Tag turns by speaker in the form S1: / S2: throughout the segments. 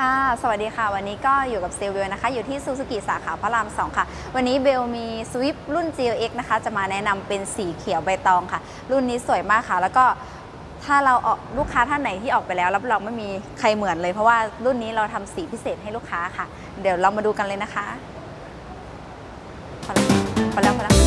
S1: ค่ะ สวัสดีค่ะ วันนี้ก็อยู่กับเซลเวลนะคะ อยู่ที่ซูซูกิสาขาพระราม 2 ค่ะ วันนี้เบลมีสวิฟรุ่น GLX นะคะ จะมาแนะนำเป็นสีเขียวใบตองค่ะ รุ่นนี้สวยมากค่ะ แล้วก็ถ้าเราออกลูกค้าท่านไหนที่ออกไปแล้ว รับรองไม่มีใครเหมือนเลย เพราะว่ารุ่นนี้เราทำสีพิเศษให้ลูกค้าค่ะ เดี๋ยวเรามาดูกันเลยนะคะพอแล้วพอแล้ว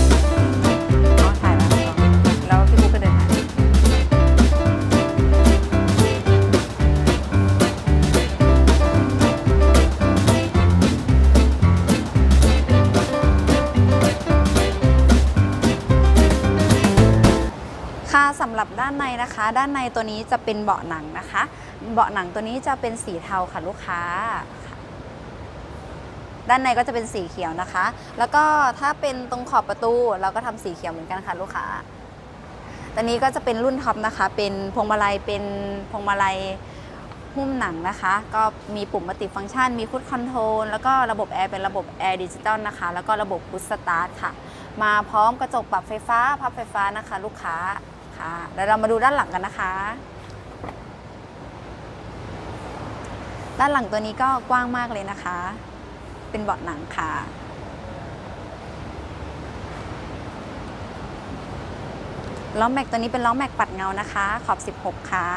S1: ค่ะสำหรับด้านในนะคะ ด้านในตัวนี้จะเป็นเบาะหนังนะคะ เบาะหนังตัวนี้จะเป็นสีเทาค่ะลูกค้า ด้านในก็จะเป็นสีเขียวนะคะ แล้วก็ถ้าเป็นตรงขอบประตูเราก็ทำสีเขียวเหมือนกันค่ะลูกค้าตัวนี้ก็จะเป็นรุ่นท็อปนะคะ เป็นพวงมาลัยเป็นพวงมาลัยหุ้มหนังนะคะ ก็มีปุ่มมัลติฟังก์ชัน มีฟุตคอนโทรลแล้วก็ระบบแอร์เป็นระบบแอร์ดิจิตอลนะคะ แล้วก็ระบบพุชสตาร์ทค่ะมาพร้อมกระจกปรับไฟฟ้า พับไฟฟ้านะคะ ลูกค้า ค่ะแล้วเรามาดูด้านหลังกันนะคะ ด้านหลังตัวนี้ก็กว้างมากเลยนะคะ เป็นเบาะหนังค่ะล้อแม็กตัวนี้เป็นล้อแม็กปัดเงานะคะ ขอบ 16 ค่ะ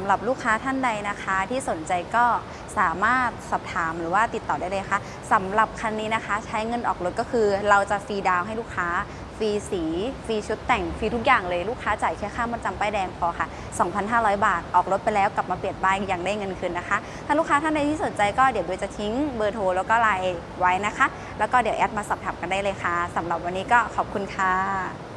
S1: ำหรับลูกค้าท่านใดนะคะ ที่สนใจก็สามารถสอบถามหรือว่าติดต่อได้เลยค่ะสำหรับคันนี้นะคะ ใช้เงินออกรถก็คือ เราจะฟรีดาวให้ลูกค้าฟรีสีฟรีชุดแต่งฟรีทุกอย่างเลยลูกค้าจ่ายแค่ค่ามาจำป้ายแดงพอค่ะ 2,500 บาทออกรถไปแล้วกลับมาเปลี่ยนป้ายยังได้เงินคืนนะคะ ถ้าลูกค้าท่านใดที่สนใจก็เดี๋ยวโดยจะทิ้งเบอร์โทรแล้วก็ไลน์ไว้นะคะ แล้วก็เดี๋ยวแอดมาสอบถามกันได้เลยค่ะสำหรับวันนี้ก็ขอบคุณค่ะ